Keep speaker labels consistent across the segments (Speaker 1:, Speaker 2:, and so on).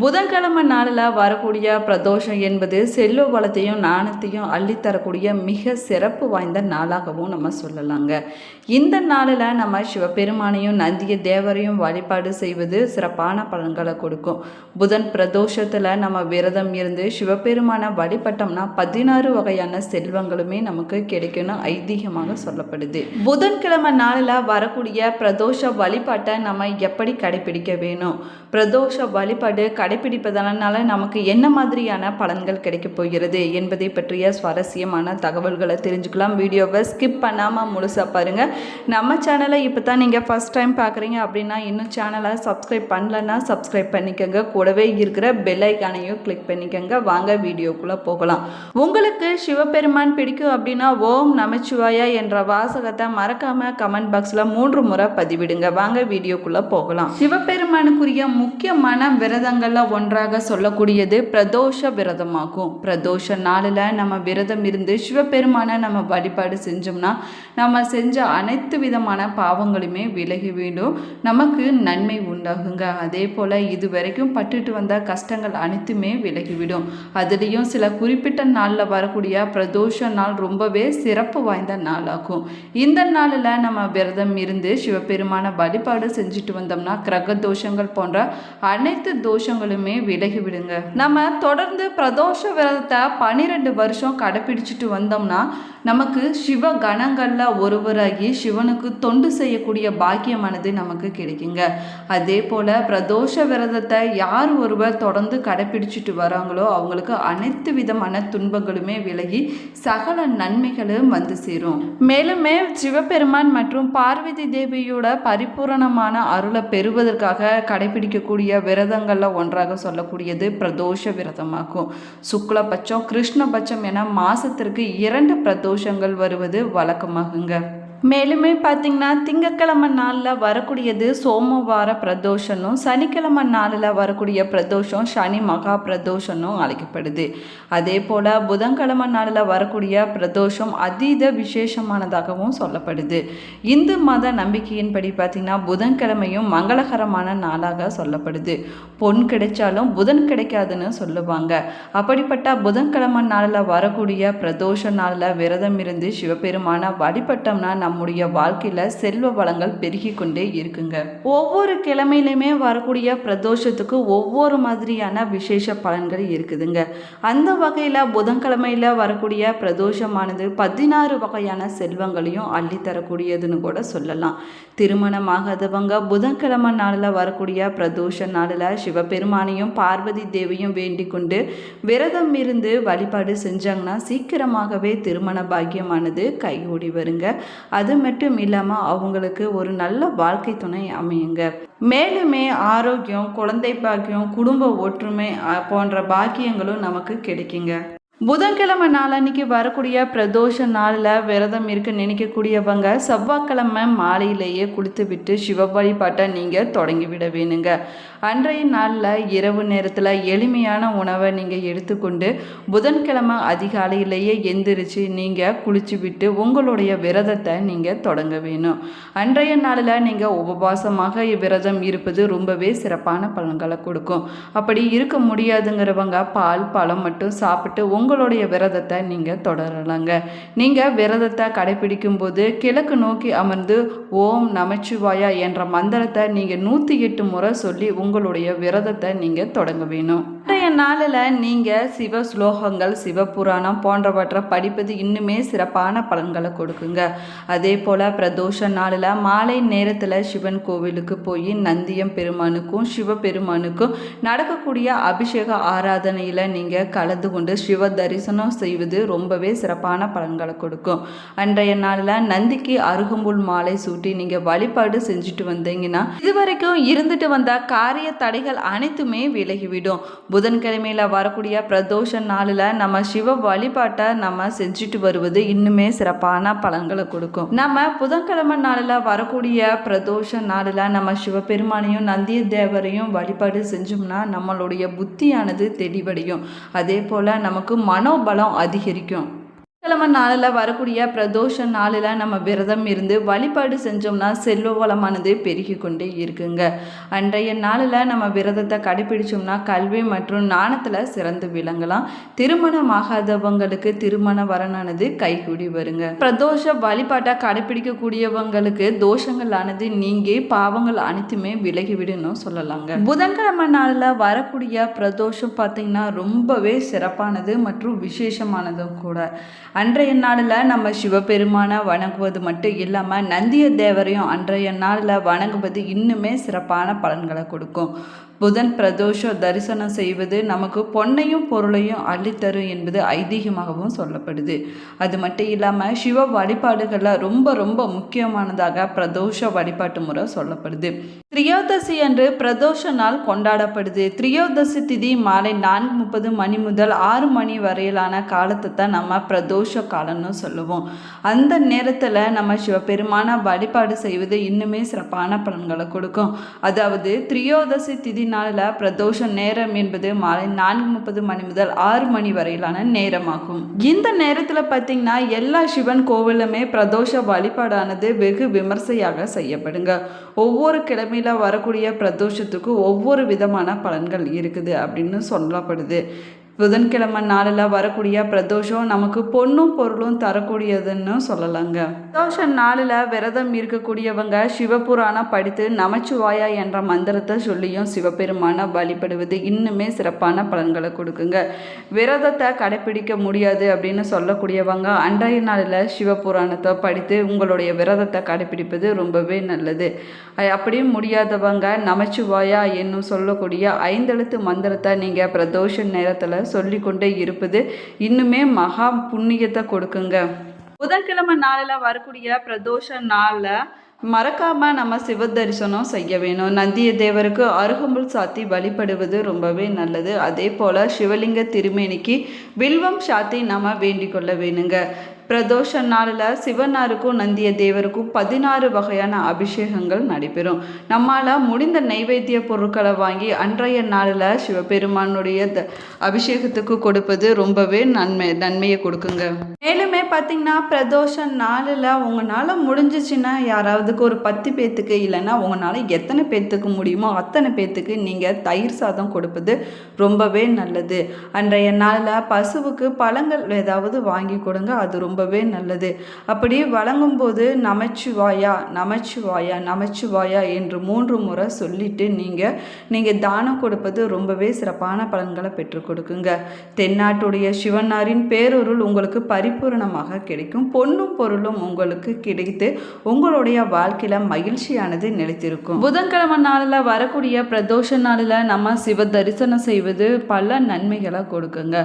Speaker 1: புதன்கிழமை நாளில் வரக்கூடிய பிரதோஷம் என்பது செல்வ வளத்தையும் நாணத்தையும் அள்ளித்தரக்கூடிய மிக சிறப்பு வாய்ந்த நாளாகவும் நம்ம சொல்லலாங்க. இந்த நாளில் நம்ம சிவபெருமானையும் நந்திய தேவரையும் வழிபாடு செய்வது சிறப்பான பலன்களை கொடுக்கும். புதன் பிரதோஷத்தில் நம்ம விரதம் இருந்து சிவபெருமானை வழிபட்டோம்னா பதினாறு வகையான செல்வங்களுமே நமக்கு கிடைக்கும்னு ஐதீகமாக சொல்லப்படுது. புதன்கிழமை நாளில் வரக்கூடிய பிரதோஷ வழிபாட்டை நம்ம எப்படி கடைபிடிக்க வேணும்? பிரதோஷ வழிபாடு கடைபிடிப்பதனால நமக்கு என்ன மாதிரியான பலன்கள் கிடைக்கப் போகிறது என்பதை பற்றிய சுவாரஸ்யமான தகவல்களை தெரிஞ்சுக்கலாம். வீடியோவை ஸ்கிப் பண்ணாமல் முழுசாக பாருங்கள் நம்ம சேனலை இப்போ தான் நீங்கள் ஃபஸ்ட் டைம் பார்க்குறீங்க அப்படின்னா இன்னும் சேனலை சப்ஸ்கிரைப் பண்ணலன்னா சப்ஸ்கிரைப் பண்ணிக்கோங்க. கூடவே இருக்கிற பெல் ஐக்கானையும் கிளிக் பண்ணிக்கோங்க. வாங்க வீடியோக்குள்ளே போகலாம். உங்களுக்கு சிவபெருமான் பிடிக்கும் அப்படின்னா ஓம் நமச்சிவாயா என்ற வாசகத்தை மறக்காமல் கமெண்ட் பாக்ஸில் மூன்று முறை பதிவிடுங்க. வாங்க வீடியோக்குள்ளே போகலாம். சிவபெருமானுக்குரிய முக்கியமான விரதங்கள் விரதங்களில் ஒன்றாக சொல்லக்கூடியது பிரதோஷ விரதமாகும். பிரதோஷ நாளில் நம்ம விரதம் இருந்து சிவபெருமானை நம்ம வழிபாடு செஞ்சோம்னா நம்ம செஞ்ச அனைத்து விதமான பாவங்களுமே விலகி வேண்டும் நமக்கு நன்மை உண்டாகுங்க. அதே போல் இது வரைக்கும் பட்டுட்டு வந்த கஷ்டங்கள் அனைத்துமே விலகிவிடும் அதுலேயும் சில குறிப்பிட்ட நாளில் வரக்கூடிய பிரதோஷ நாள் ரொம்பவே சிறப்பு வாய்ந்த நாளாகும். இந்த நாளில் நம்ம விரதம் இருந்து சிவபெருமான வழிபாடு செஞ்சுட்டு வந்தோம்னா கிரக தோஷங்கள் போன்ற அனைத்து தோஷங்கள் விலகி விடுங்க. நம்ம தொடர்ந்து பிரதோஷ விரதத்தை பன்னிரெண்டு வருஷம் கடைப்பிடிச்சிட்டு வந்தோம்னா நமக்கு சிவ கணங்களில் ஒருவராகி சிவனுக்கு தொண்டு செய்யக்கூடிய பாக்கியமானது நமக்கு கிடைக்குங்க. அதே போல் பிரதோஷ விரதத்தை யார் ஒருவர் தொடர்ந்து கடைப்பிடிச்சிட்டு வராங்களோ அவங்களுக்கு அனைத்து விதமான துன்பங்களுமே விலகி சகல நன்மைகளும் வந்து சேரும். மேலுமே சிவபெருமான் மற்றும் பார்வதி தேவியோட பரிபூரணமான அருளை பெறுவதற்காக கடைபிடிக்கக்கூடிய விரதங்களில் ஒன்றாக சொல்லக்கூடியது பிரதோஷ விரதமாகும். சுக்லபட்சம் கிருஷ்ணபட்சம் என மாசத்திற்கு இரண்டு பிரதோஷங்கள் வருவது வழக்கமாகுங்க. மேலுமே பார்த்தீங்கன்னா திங்கக்கிழமை நாளில் வரக்கூடியது சோமவார பிரதோஷனும் சனிக்கிழமை நாளில் வரக்கூடிய பிரதோஷம் சனி மகா பிரதோஷனும் அழைக்கப்படுது. அதே போல் புதன்கிழமை நாளில் வரக்கூடிய பிரதோஷம் அதீத விசேஷமானதாகவும் சொல்லப்படுது. இந்து மத நம்பிக்கையின்படி பார்த்திங்கன்னா புதன்கிழமையும் மங்களகரமான நாளாக சொல்லப்படுது. பொன் கிடைச்சாலும் புதன் கிடைக்காதுன்னு சொல்லுவாங்க. அப்படிப்பட்ட புதன்கிழமை நாளில் வரக்கூடிய பிரதோஷ நாளில் விரதம் இருந்து சிவபெருமான வழிபட்டோம்னா நம்முடைய வாழ்க்கையில் செல்வ வளங்கள் பெருகி கொண்டே இருக்குங்க. ஒவ்வொரு கிழமையிலுமே வரக்கூடிய பிரதோஷத்துக்கு ஒவ்வொரு மாதிரியான விசேஷ பலன்கள் இருக்குதுங்க. அந்த வகையில் புதன்கிழமையில் வரக்கூடிய பிரதோஷமானது பதினாறு வகையான செல்வங்களையும் அள்ளித்தரக்கூடியதுன்னு கூட சொல்லலாம். திருமணமாகாதவங்க புதன்கிழமை நாளில் வரக்கூடிய பிரதோஷ நாளில் சிவபெருமானையும் பார்வதி தேவியும் வேண்டிக் கொண்டு விரதம் இருந்து வழிபாடு செஞ்சாங்கன்னா சீக்கிரமாகவே திருமண பாக்கியமானது கைகூடி வருங்க. அது மட்டும் இல்லாமல் அவங்களுக்கு ஒரு நல்ல வாழ்க்கை துணை அமையுங்க. மேலுமே ஆரோக்கியம் குழந்தை பாக்கியம் குடும்ப ஒற்றுமை போன்ற பாக்கியங்களும் நமக்கு கிடைக்குங்க. புதன்கிழமை நாளன்னைக்கு வரக்கூடிய பிரதோஷ நாளில் விரதம் இருக்க நினைக்கக்கூடியவங்க செவ்வாய்க்கிழமை மாலையிலேயே குளித்து விட்டு சிவ வழிபாட்டை நீங்கள் தொடங்கி விட வேணுங்க. அன்றைய நாளில் இரவு நேரத்தில் எளிமையான உணவை நீங்கள் எடுத்துக்கொண்டு புதன்கிழமை அதிகாலையிலேயே எந்திரிச்சு நீங்கள் குளிச்சு விட்டு உங்களுடைய விரதத்தை நீங்கள் தொடங்க வேணும். அன்றைய நாளில் நீங்கள் உபவாசமாக விரதம் இருப்பது ரொம்பவே சிறப்பான பலன்களை கொடுக்கும். அப்படி இருக்க முடியாதுங்கிறவங்க பால் பழம் மட்டும் சாப்பிட்டு உங்களுடைய விரதத்தை நீங்கள் தொடரலாங்க. நீங்கள் விரதத்தை கடைபிடிக்கும் போது கிழக்கு நோக்கி அமர்ந்து ஓம் நமச்சிவாயா என்ற மந்திரத்தை நீங்கள் நூற்றி எட்டு முறை சொல்லி உங்களுடைய விரதத்தை நீங்கள் தொடங்க வேணும். இன்றைய நாளில் நீங்கள் சிவ ஸ்லோகங்கள் சிவபுராணம் போன்றவற்றை படிப்பது இன்னுமே சிறப்பான பலன்களை கொடுக்குங்க. அதே போல் பிரதோஷ நாளில் மாலை நேரத்தில் சிவன் கோவிலுக்கு போய் நந்தியம் பெருமானுக்கும் சிவபெருமானுக்கும் நடக்கக்கூடிய அபிஷேக ஆராதனையில் நீங்கள் கலந்து கொண்டு சிவ தரிசனம் செய்வது ரொம்பவே சிறப்பான பலன்களை கொடுக்கும். அன்றைய நாளில் நந்திக்கு அருகம்புல் மாலை சூட்டி நீங்கள் வழிபாடு செஞ்சுட்டு வந்தீங்கன்னா இதுவரைக்கும் இருந்துட்டு வந்த காரிய தடைகள் அனைத்துமே விலகிவிடும். புதன்கிழமையில் வரக்கூடிய பிரதோஷ நாளில் நம்ம சிவ வழிபாட்டை நம்ம செஞ்சுட்டு வருவது இன்னுமே சிறப்பான பலன்களை கொடுக்கும். நம்ம புதன்கிழமை நாளில் வரக்கூடிய பிரதோஷ நாளில் நம்ம சிவபெருமானையும் நந்திய தேவரையும் வழிபாடு செஞ்சோம்னா நம்மளுடைய புத்தியானது தெளிவடையும். அதே போல் நமக்கு மனோபலம் அதிகரிக்கும். கிழமை நாளில் வரக்கூடிய பிரதோஷ நாளில் நம்ம விரதம் இருந்து வழிபாடு செஞ்சோம்னா செல்வ வளமானது பெருகி கொண்டே இருக்குங்க. அன்றைய நாளில் நம்ம விரதத்தை கடைபிடிச்சோம்னா கல்வி மற்றும் நாணத்தில் சிறந்து விளங்கலாம். திருமணமாகாதவங்களுக்கு திருமண வரனானது கைகூடி வருங்க. பிரதோஷ வழிபாட்டை கடைபிடிக்கக்கூடியவங்களுக்கு தோஷங்களானது நீங்கி பாவங்கள் அனைத்துமே விலகிவிடுன்னு சொல்லலாங்க. புதன்கிழமை நாளில் வரக்கூடிய பிரதோஷம் பார்த்தீங்கன்னா ரொம்பவே சிறப்பானது மற்றும் விசேஷமானதும் கூட. அன்றைய நாளில் நம்ம சிவபெருமானை வணங்குவது மட்டும் இல்லாமல் நந்திய தேவரையும் அன்றைய நாளில் வணங்குவது இன்னுமே சிறப்பான பலன்களை கொடுக்கும். புதன் பிரதோஷம் தரிசனம் செய்வது நமக்கு பொன்னையும் பொருளையும் அள்ளித்தரும் என்பது ஐதீகமாகவும் சொல்லப்படுது. அது மட்டும் இல்லாமல் சிவ வழிபாடுகளில் ரொம்ப ரொம்ப முக்கியமானதாக பிரதோஷ வழிபாட்டு முறை சொல்லப்படுது. திரியோதசி அன்று பிரதோஷ நாள் கொண்டாடப்படுது. திரியோதசி திதி மாலை நான்கு முப்பது மணி முதல் ஆறு மணி வரையிலான காலத்தை தான் நம்ம பிரதோஷ காலம்னு சொல்லுவோம். அந்த நேரத்தில் நம்ம சிவபெருமான வழிபாடு செய்வது இன்னுமே சிறப்பான பலன்களை கொடுக்கும். அதாவது திரியோதசி திதி நாளில் பிரதோஷ நேரம் என்பது மாலை நான்கு முப்பது மணி முதல் ஆறு மணி வரையிலான நேரமாகும். இந்த நேரத்தில் பார்த்தீங்கன்னா எல்லா சிவன் கோவிலுமே பிரதோஷ வழிபாடானது வெகு விமர்சையாக செய்யப்படுங்க. ஒவ்வொரு கிழமையில் வரக்கூடிய பிரதோஷத்துக்கு ஒவ்வொரு விதமான பலன்கள் இருக்குது அப்படின்னு சொல்லப்படுது. புதன்கிழமை நாளில் வரக்கூடிய பிரதோஷம் நமக்கு பொண்ணும் பொருளும் தரக்கூடியதுன்னு சொல்லலாங்க. பிரதோஷ நாளில் விரதம் இருக்கக்கூடியவங்க சிவபுராணம் படித்து நமச்சிவாயா என்ற மந்திரத்தை சொல்லியும் சிவபெருமான வழிபடுவது இன்னுமே சிறப்பான பலன்களை கொடுக்குங்க. விரதத்தை கடைப்பிடிக்க முடியாது அப்படின்னு சொல்லக்கூடியவங்க அன்றைய நாளில் சிவபுராணத்தை படித்து உங்களுடைய விரதத்தை கடைப்பிடிப்பது ரொம்பவே நல்லது. அப்படியும் முடியாதவங்க நமச்சிவாயா என்னும் சொல்லக்கூடிய ஐந்தெழுத்து மந்திரத்தை நீங்கள் பிரதோஷ நேரத்தில் சொல்லிக்கொண்டே இருப்பது இன்னுமே மகா புண்ணியத்தை கொடுக்குங்க. புதன்கிழமை நாளில் வரக்கூடிய பிரதோஷ நாளில் மறக்காம நம்ம சிவ தரிசனம் செய்ய வேணும். நந்திய தேவருக்கு அருகம்புல் சாத்தி வழிபடுவது ரொம்பவே நல்லது. அதே போல் சிவலிங்க திருமேனிக்கு வில்வம் சாத்தி நம்ம வேண்டிக் கொள்ள வேணுங்க. பிரதோஷ நாளில் சிவனாருக்கும் நந்திய தேவருக்கும் பதினாறு வகையான அபிஷேகங்கள் நடைபெறும். நம்மால் முடிந்த நைவேத்திய பொருட்களை வாங்கி அன்றைய நாளில் சிவபெருமானுடைய த அபிஷேகத்துக்கு கொடுப்பது ரொம்பவே நன்மை நன்மையை கொடுக்குங்க. மேலுமே பார்த்தீங்கன்னா பிரதோஷ நாளில் உங்களால் முடிஞ்சிச்சுன்னா யாராவதுக்கு ஒரு பத்து பேர்த்துக்கு இல்லைன்னா உங்களால் எத்தனை பேர்த்துக்கு முடியுமோ அத்தனை பேர்த்துக்கு நீங்கள் தயிர் சாதம் கொடுப்பது ரொம்பவே நல்லது. அன்றைய நாளில் பசுவுக்கு பழங்கள் ஏதாவது வாங்கி கொடுங்க அது ரொம்ப ரொம்பவே நல்லது. அப்படி வழங்கும்போது நமச்சிவாயா நமச்சிவாயா நமச்சிவாயா என்று மூன்று முறை சொல்லிட்டு நீங்கள் நீங்கள் தானம் கொடுப்பது ரொம்பவே சிறப்பான பலன்களை பெற்றுக் கொடுக்குங்க. தென்னாட்டுடைய சிவனாரின் பேரொருள் உங்களுக்கு பரிபூரணமாக கிடைக்கும். பொண்ணும் பொருளும் உங்களுக்கு கிடைத்து உங்களுடைய வாழ்க்கையில் மகிழ்ச்சியானது நிலைத்திருக்கும். புதன்கிழமை நாளில் வரக்கூடிய பிரதோஷ நாளில் நம்ம சிவ தரிசனம் செய்வது பல நன்மைகளை கொடுக்குங்க.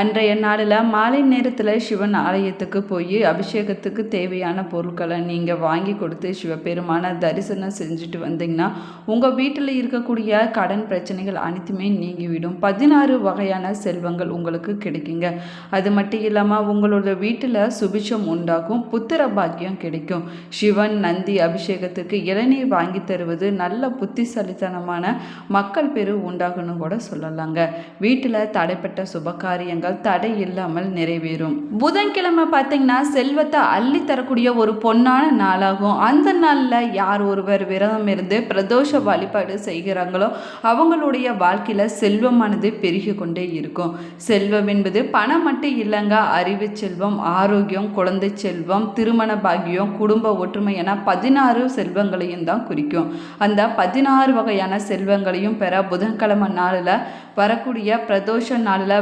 Speaker 1: அன்றைய நாளில் மாலை நேரத்தில் சிவன் ஆலயத்துக்கு போய் அபிஷேகத்துக்கு தேவையான பொருட்களை நீங்கள் வாங்கி கொடுத்து சிவபெருமான தரிசனம் செஞ்சுட்டு வந்தீங்கன்னா உங்கள் வீட்டில் இருக்கக்கூடிய கடன் பிரச்சனைகள் அனைத்துமே நீங்கிவிடும். பதினாறு வகையான செல்வங்கள் உங்களுக்கு கிடைக்குங்க. அது மட்டும் இல்லாமல் உங்களோட வீட்டில் சுபிஷம் உண்டாகும் புத்திர பாக்கியம் கிடைக்கும். சிவன் நந்தி அபிஷேகத்துக்கு இளநீர் வாங்கி தருவது நல்ல புத்திசாலித்தனமான மக்கள் பெரு உண்டாகணும் கூட சொல்லலாங்க. வீட்டில் தடைப்பட்ட சுபகாரியங்கள் தடை இல்லாமல் நிறைவேறும். புதன்கிழமை பார்த்தீங்கன்னா செல்வத்தை அள்ளி தரக்கூடிய ஒரு பொன்னான நாளாகும். அந்த நாளில் யார் ஒருவர் விரதம் இருந்து பிரதோஷ வழிபாடு செய்கிறாங்களோ அவங்களுடைய வாழ்க்கையில் செல்வமானது பெருகி கொண்டே இருக்கும். செல்வம் என்பது பணம் மட்டும் இல்லைங்க. அறிவு செல்வம் ஆரோக்கியம் குழந்தை செல்வம் திருமண பாகியம் குடும்ப ஒற்றுமை என பதினாறு செல்வங்களையும் தான் குறிக்கும். அந்த பதினாறு வகையான செல்வங்களையும் பெற புதன்கிழமை நாளில் வரக்கூடிய பிரதோஷ நாளில்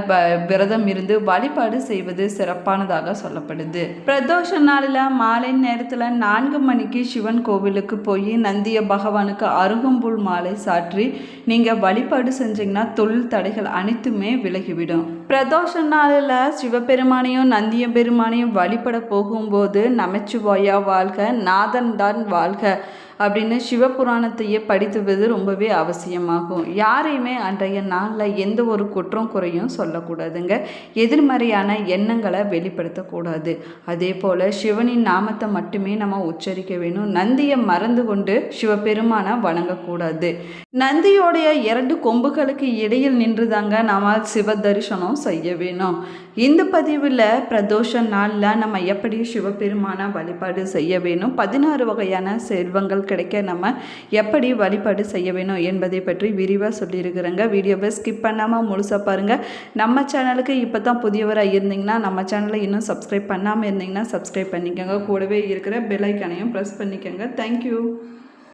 Speaker 1: விரதம் இருந்து வழிபாடு செய்வது சிறப்பானதாக சொல்லப்படும் சொல்லப்படுது பிரதோஷ நாளில் மாலை நேரத்தில் நான்கு மணிக்கு சிவன் கோவிலுக்கு போய் நந்திய பகவானுக்கு அருகம்புல் மாலை சாற்றி நீங்கள் வழிபாடு செஞ்சீங்கன்னா தொழில் தடைகள் அனைத்துமே விலகிவிடும். பிரதோஷ நாளில் சிவபெருமானையும் நந்திய பெருமானையும் வழிபட போகும்போது நமச்சிவாயா வாழ்க நாதன் தான் வாழ்க. அப்படின்னு சிவபுராணத்தையே படித்துவது ரொம்பவே அவசியமாகும். யாரையுமே அன்றைய நாளில் எந்த ஒரு குற்றம் குறையும் சொல்லக்கூடாதுங்க. எதிர்மறையான எண்ணங்களை வெளிப்படுத்தக்கூடாது. அதே போல் சிவனின் நாமத்தை மட்டுமே நம்ம உச்சரிக்க வேணும். நந்தியை மறந்து கொண்டு சிவபெருமானை வணங்கக்கூடாது. நந்தியோடைய இரண்டு கொம்புகளுக்கு இடையில் நின்றுதாங்க நாம சிவ தரிசனம் செய்ய வேணும். இந்த பதிவில் பிரதோஷ நாளில் நம்ம எப்படி சிவபெருமான வழிபாடு செய்ய வேணும் பதினாறு வகையான செல்வங்கள் கிடைக்க நம்ம எப்படி வழிபாடு செய்ய வேணும் என்பதை பற்றி விரிவாக சொல்லியிருக்கிறேங்க. வீடியோவை ஸ்கிப் பண்ணாமல் முழுசாக பாருங்கள் நம்ம சேனலுக்கு இப்போ தான் புதியவராக இருந்தீங்கன்னா நம்ம சேனலை இன்னும் சப்ஸ்கிரைப் பண்ணாமல் இருந்தீங்கன்னா சப்ஸ்கிரைப் பண்ணிக்கோங்க. கூடவே இருக்கிற பெல் ஐக்கானையும் ப்ரெஸ் பண்ணிக்கோங்க. தேங்க்யூ